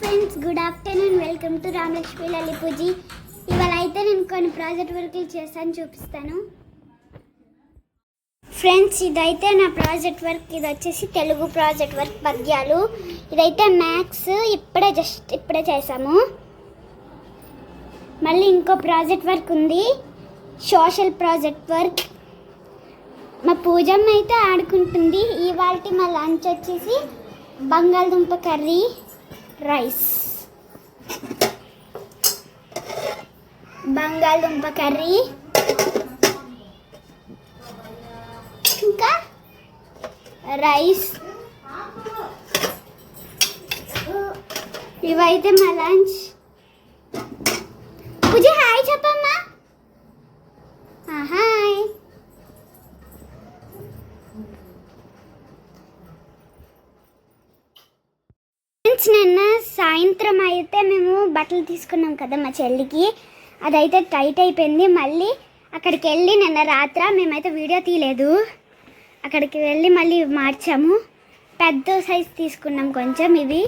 Friends good afternoon welcome to Ramalakshmi లలిపూజీ ఇవాళ అయితే నేను కొన్ని ప్రాజెక్ట్ వర్క్లు చేశాను చూపిస్తాను. ఫ్రెండ్స్ ఇదైతే నా ప్రాజెక్ట్ వర్క్ ఇది వచ్చేసి తెలుగు ప్రాజెక్ట్ వర్క్ పద్యాలు. ఇదైతే మ్యాథ్స్ ఇప్పుడే జస్ట్ ఇప్పుడే చేసాము మళ్ళీ ఇంకో ప్రాజెక్ట్ వర్క్ ఉంది. సోషల్ ప్రాజెక్ట్ వర్క్ మా పూజమ్మ అయితే ఆడుకుంటుంది. ఇవాళ మా లంచ్ వచ్చేసి బంగాళదుంప కర్రీ. రైస్ బంగాళదుంప కర్రీ ఇంకా రైస్ ఇవైతే మా లంచ్ పూజ హాయ్ చెప్పమ్మా ఆ, హాయ్ ఫ్రెండ్స్ నిన్న సాయంత్రం అయితే మేము బట్టలు తీసుకున్నాం కదా మా చెల్లికి. అదైతే టైట్ అయిపోయింది. మళ్ళీ అక్కడికి వెళ్ళి నిన్న రాత్ర మేమైతే వీడియో తీయలేదు. అక్కడికి వెళ్ళి మళ్ళీ మార్చాము. పెద్ద సైజ్ తీసుకున్నాం కొంచెం ఇవి.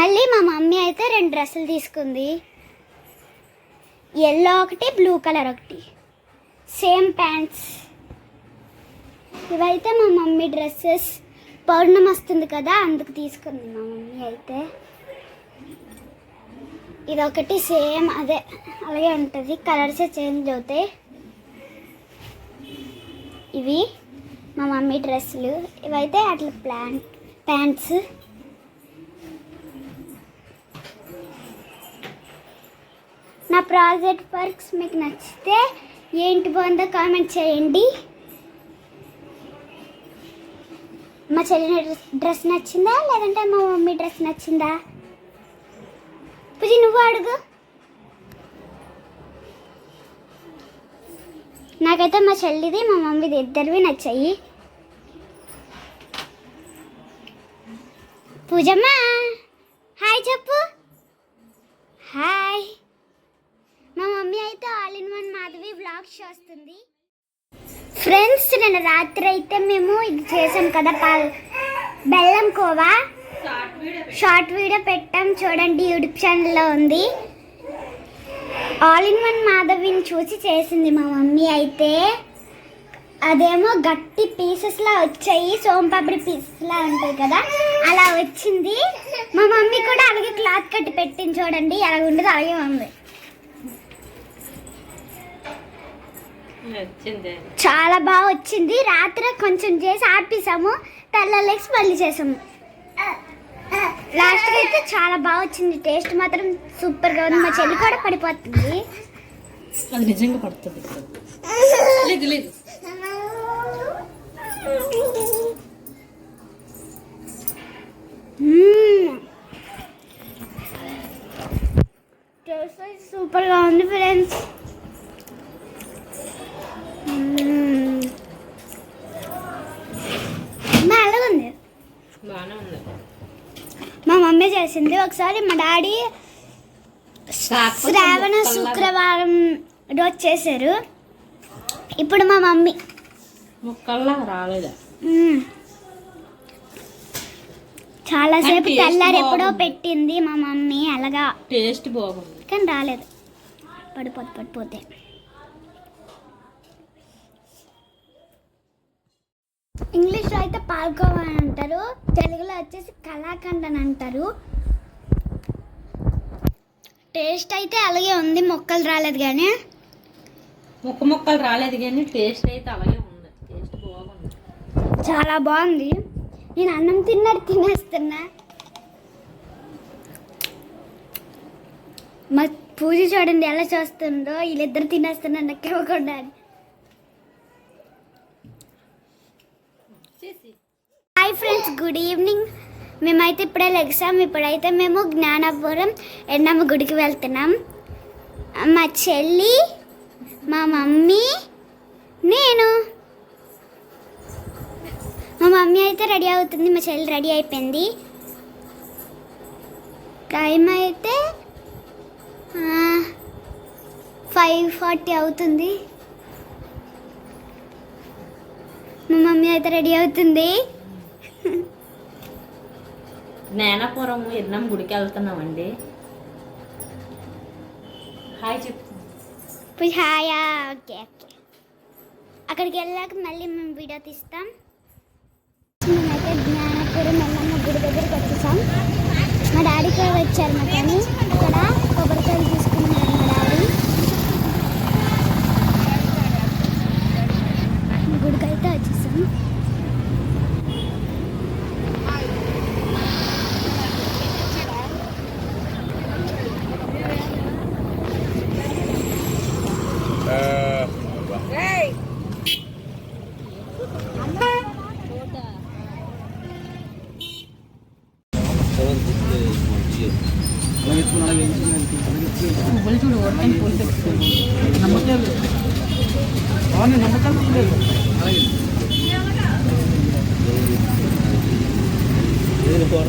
మళ్ళీ మా మమ్మీ అయితే రెండు డ్రెస్సులు తీసుకుంది. ఎల్లో ఒకటి బ్లూ కలర్ ఒకటి. Same pants. ఇవైతే మా మమ్మీ డ్రెస్సెస్. పౌర్ణమి వస్తుంది కదా అందుకు తీసుకుంది మా మమ్మీ అయితే. ఇదొకటి సేమ్ అదే అలాగే ఉంటుంది. కలర్స్ చేంజ్ అవుతాయి. ఇవి మా మమ్మీ డ్రెస్సులు. ఇవైతే అట్లా ప్లాన్ ప్యాంట్స్. నా ప్రాజెక్ట్ వర్క్స్ మీకు నచ్చితే ఏంటి బాగుందో కామెంట్ చేయండి. మా చెల్లి డ్రెస్ నచ్చిందా? లేదంటే మా మమ్మీ డ్రెస్ నచ్చిందా? పూజ నువ్వు అడుగు. నాకైతే మా చెల్లిది మా మమ్మీది ఇద్దరివి నచ్చాయి. పూజమ్మా హాయ్ చెప్పు. హాయ్. మా మమ్మీ అయితే all in one Madhavi blog చేస్తుంది. ఫ్రెండ్స్ నిన్న రాత్రి అయితే మేము ఇది చేసాం కదా పాల్ బెల్లం కోవా. షార్ట్ వీడియో పెట్టాం చూడండి యూట్యూబ్ ఛానల్లో ఉంది. ఆల్ ఇన్ వన్ మాధవిని చూసి చేసింది మా మమ్మీ అయితే. అదేమో గట్టి పీసెస్లా వచ్చాయి సోంపాపిడి పీసెస్లా ఉంటాయి కదా అలా వచ్చింది. మా మమ్మీ కూడా అలాగే క్లాత్ కట్టి పెట్టింది చూడండి ఎలా ఉండదు అలాగే ఉంది. చాలా బాగా వచ్చింది. రాత్రి కొంచెం చేసి ఆపేసాము తెల్లలేసి మళ్ళీ చేసాము. లాస్ట్ అయితే చాలా బాగా వచ్చింది. టేస్ట్ మాత్రం సూపర్గా ఉంది. మా చెల్లి కూడా పడిపోతుంది. అది నిజంగా పడుతుంది. లేదు లేదు. టేస్ట్ సూపర్గా ఉంది ఫ్రెండ్స్ మమ్మీ చేసింది. ఒకసారి మా డాడీ శ్రావణ శుక్రవారం రోజు చేశారు. ఇప్పుడు మా మమ్మీ. ముక్కల్లా రాలేదా. చాలాసేపు తెల్లారి ఎప్పుడో. పెట్టింది మా మమ్మీ. అలాగా టేస్ట్ బాగుంది. కానీ రాలేదు. పడిపోతే పడిపోతే ఇంగ్లీష్లో అయితే పాల్కోవా అని అంటారు. తెలుగులో వచ్చేసి కళాఖండ్ అని అంటారు. టేస్ట్ అయితే అలాగే ఉంది మొక్కలు రాలేదు కానీ. ముక్క ముక్కలు రాలేదు కానీ టేస్ట్ అయితే అలాగే ఉంది. టేస్ట్ బాగుంది. చాలా బాగుంది. నేను అన్నం తిన్నట్టు తినేస్తున్నా. మా పూజ చూడండి ఎలా చేస్తుందో వీళ్ళిద్దరు తినేస్తున్నారు నాకు ఇవ్వకుండా హాయ్ ఫ్రెండ్స్ గుడ్ ఈవినింగ్ మేమైతే ఇప్పుడే లెగ్సాం. ఇప్పుడైతే మేము జ్ఞానపురం ఎన్నమ్మ గుడికి వెళ్తున్నాం. మా చెల్లి మా మమ్మీ నేను. మా మమ్మీ అయితే రెడీ అవుతుంది. మా చెల్లి రెడీ అయిపోయింది. టైం అయితే ఫైవ్ ఫార్టీ అవుతుంది. మా మమ్మీ అయితే రెడీ అవుతుంది. జ్ఞానపురం ఎన్నం గుడికి వెళ్తున్నామండి. హాయ్ చెప్పు. హాయా ఓకే ఓకే. అక్కడికి వెళ్ళాక మళ్ళీ మేము వీడియో తీస్తాం. మేమైతే జ్ఞానపురం ఎల్లమ్మ గుడి దగ్గరికి వచ్చేసాం. మా డాడీకి వచ్చారు మా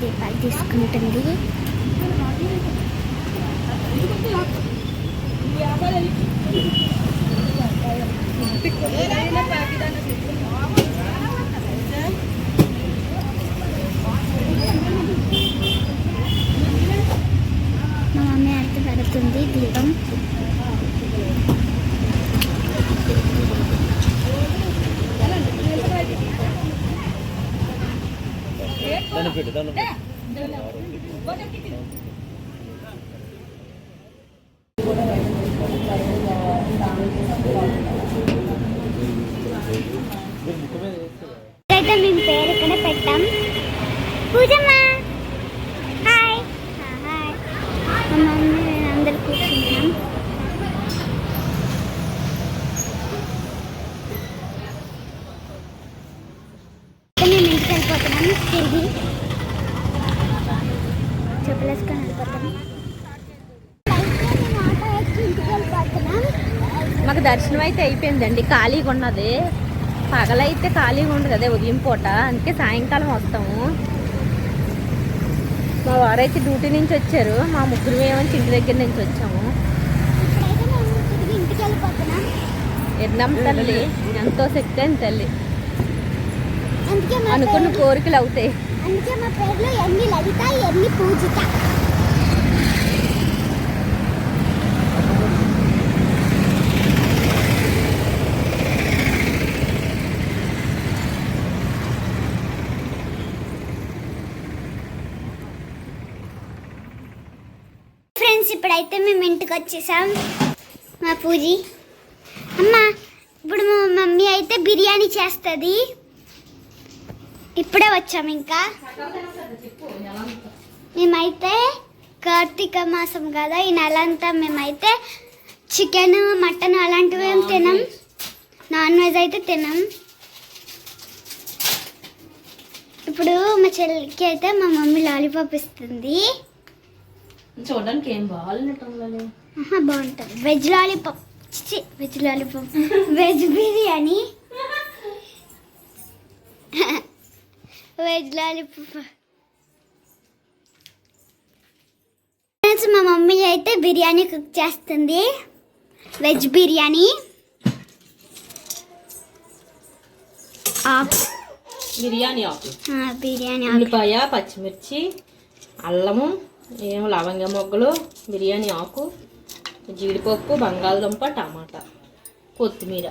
దీపాలు తీసుకుంటుంది. మా మమ్మీ అయితే పెడుతుంది దీపం దాన్ని పెట్టు దాన్ని పెట్టు అయితే మేము పేరు ఇక్కడ పెట్టాం పూజమ్మా హాయ్ హాయ్ మా మమ్మీ నేను అందరు కూర్చుంటాం అయితే మేము ఇంటికి వెళ్ళిపోతున్నాం తిరిగి మాకు దర్శనం అయితే అయిపోయిందండి ఖాళీగా ఉన్నది. పగలైతే ఖాళీగా ఉండదు అదే ఉదయం పూట. అందుకే సాయంకాలం వస్తాము. మా వారైతే డ్యూటీ నుంచి వచ్చారు మా ముగ్గురు ఏమో ఇంటి దగ్గర నుంచి వచ్చాము. ఇప్పుడైతే మేము తిరిగి ఇంటికి వెళ్ళిపోతున్నాం ఎన్నం తల్లి ఎంతో శక్తి అని తల్లి. అనుకున్న కోరికలు అవుతాయి. అందుకే మా పేర్లు ఎన్ని లలిత ఎన్ని పూజిత? ఫ్రెండ్స్ ఇప్పుడైతే మేము ఇంటికి వచ్చేసాం. మా పూజీ. అమ్మ ఇప్పుడు మా మమ్మీ అయితే బిర్యానీ చేస్తుంది. ఇప్పుడే వచ్చాం ఇంకా. మేమైతే కార్తీక మాసం కదా ఈ నెల అంతా మేమైతే చికెన్ మటన్ అలాంటివి ఏం తినం. నాన్ వెజ్ అయితే తినం. ఇప్పుడు మా చెల్లికి అయితే మా మమ్మీ లాలీపాప్ ఇస్తుంది. చూడడానికి ఏం బాగుంటుంది. Veg lollipop. Veg lollipop. Veg biryani. Veg lollipop friends మా మమ్మీ అయితే బిర్యానీ కుక్ చేస్తుంది వెజ్ బిర్యానీ ఆకు బిర్యానీ ఆకు బిర్యానీ ఉల్లిపాయ పచ్చిమిర్చి అల్లము ఏం లవంగ మొగ్గలు బిర్యానీ ఆకు జీడిపప్పు బంగాళదుంప టమాటా కొత్తిమీర.